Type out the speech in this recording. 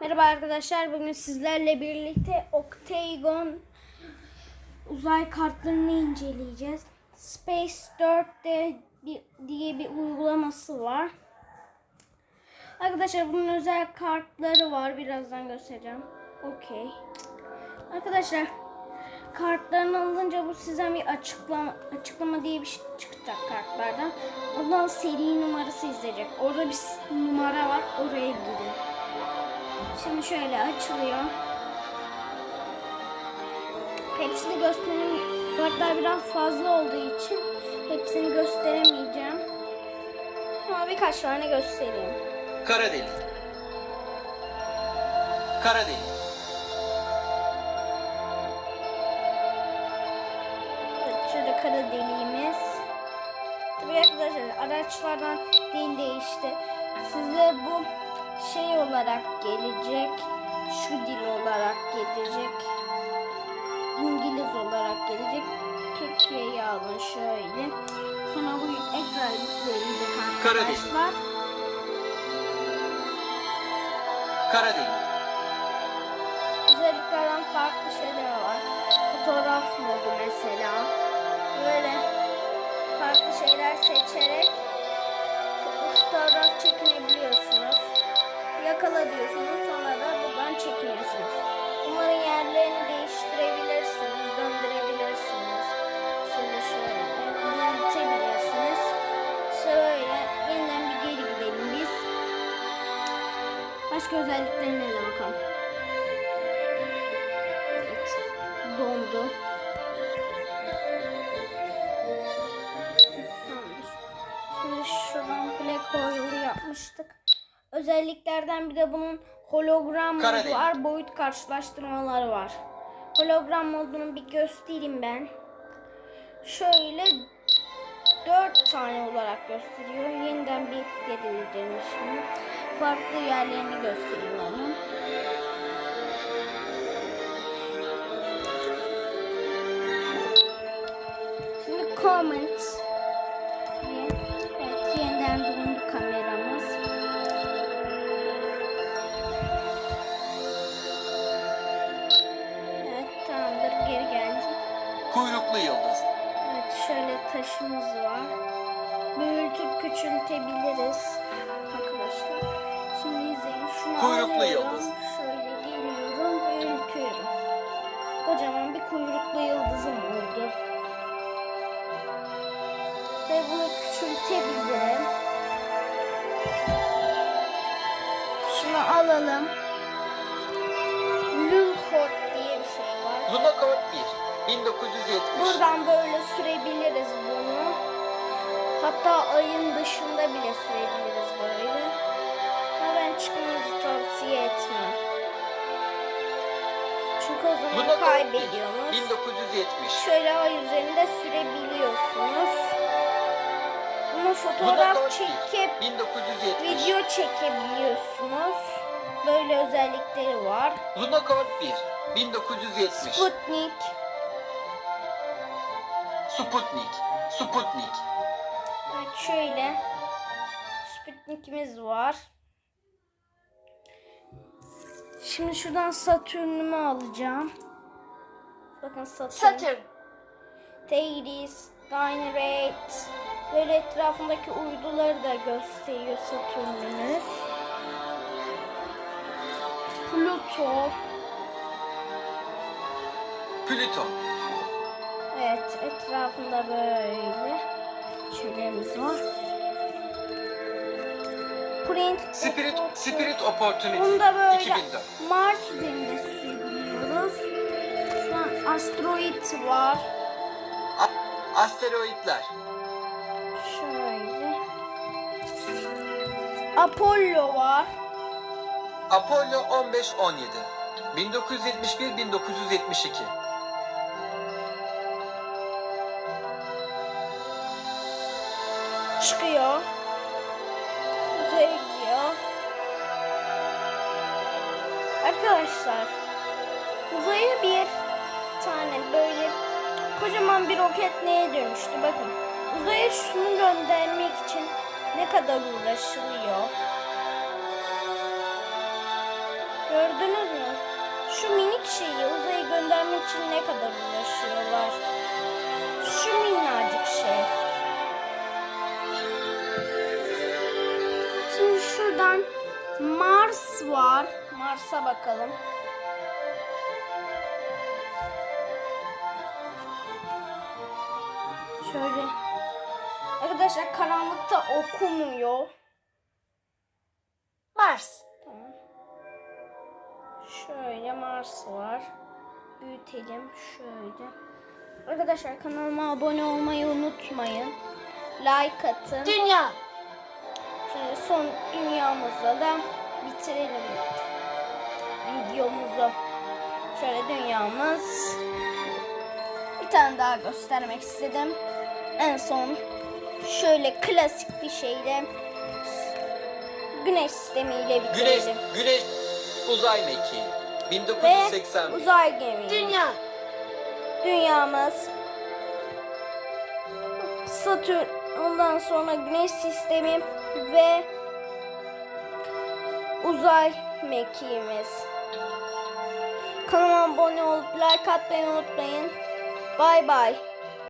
Merhaba arkadaşlar. Bugün sizlerle birlikte Octagon uzay kartlarını inceleyeceğiz. Space 4'te bir, diye bir uygulaması var. Arkadaşlar bunun özel kartları var. Birazdan göstereceğim. Okey. Arkadaşlar kartlarını alınca bu size bir açıklama açıklama diye bir şey çıkacak kartlardan. Oradan seri numarası izleyecek. Orada bir numara var. Oraya gidin. Şimdi şöyle açılıyor. Hepsini göstereyim. Kartlar biraz fazla olduğu için hepsini gösteremeyeceğim. Ama birkaç tane göstereyim. Kara delik. Kara delik. Evet, şurada kara deliğimiz. Tabii arkadaşlar araçlardan değil de işte size bu olarak gelecek. Şu dil olarak gelecek. İngiliz olarak gelecek. Türkiye'yi alın şöyle. Sonra bu ekran yükleyecek arkadaşlar. Kara delik. özelliklerden farklı şeyler var. Fotoğraf modu mesela. Böyle Başka özelliklerine de bakalım. Evet. Dondu. Tamamdır. Şimdi şuradan black hole yapmıştık. Özelliklerden bir de bunun hologram Kara modu var. Boyut karşılaştırmaları var. Hologram modunu bir göstereyim ben. Şöyle dört tane olarak gösteriyor. Yeniden bir gidelim şimdi. Farklı yerlerini göstereyim onun. Şimdi comment. Evet yeniden bulundu kameramız. Evet tamamdır geri geldi. Kuyruklu yıldız. Şöyle taşımız var. Büyütüp küçültebiliriz arkadaşlar. Şimdi izleyin. Şunu Kuyruklu alıyorum. yıldız. Şöyle geliyorum büyütüyorum. Kocaman bir kuyruklu yıldızım oldu. Ve bunu küçültebilirim. Şunu alalım. Lulhot diye bir şey var. Lunacord 1. 1970. Buradan böyle sürebiliriz bunu. Hatta ayın dışında bile sürebiliriz böyle. Ama ben çıkmanızı tavsiye etmem. Çünkü o zaman 1. kaybediyorsunuz. 1970. Şöyle ay üzerinde sürebiliyorsunuz. Bunu fotoğraf 1. çekip 1970. video çekebiliyorsunuz. Böyle özellikleri var. Lunacord 1. 1970. Sputnik. Sputnik. Sputnik. Evet şöyle. Sputnik'imiz var. Şimdi şuradan Satürn'ümü alacağım. Bakın Satürn. Thetis, Dynarate. Böyle etrafındaki uyduları da gösteriyor Satürn'ümüz. Pluto. Plüton. Evet etrafında böyle şeylerimiz var. Print. Spirit, Spirit Opportunity. Bunda böyle 2004. Mars üzerinde sürebiliyoruz. Şu an asteroid var. A- asteroidler. Şöyle. Apollo var. Apollo 15-17. 1971-1972. Çıkıyor. Uzaya gidiyor. Arkadaşlar uzaya bir tane böyle kocaman bir roket neye dönüştü bakın. Uzaya şunu göndermek için ne kadar uğraşılıyor. Gördünüz mü? Şu minik şeyi uzaya göndermek için ne kadar uğraşıyorlar. Şu minnacık şey. Şimdi şuradan Mars var. Mars'a bakalım. Şöyle. Arkadaşlar karanlıkta okumuyor. Mars. Tamam. Şöyle Mars var. Büyütelim şöyle. Arkadaşlar kanalıma abone olmayı unutmayın. Like atın. Dünya. Şimdi son dünyamızla da bitirelim videomuzu. Şöyle dünyamız. Bir tane daha göstermek istedim. En son şöyle klasik bir şeyle güneş sistemiyle Güneş, bitirelim. Güneş uzay mekiği. Ve 1980. uzay gemi. Dünya. Dünyamız. Satürn, ondan sonra Güneş sistemi ve uzay mekiğimiz. Kanalıma abone olup like atmayı unutmayın. Bay bay.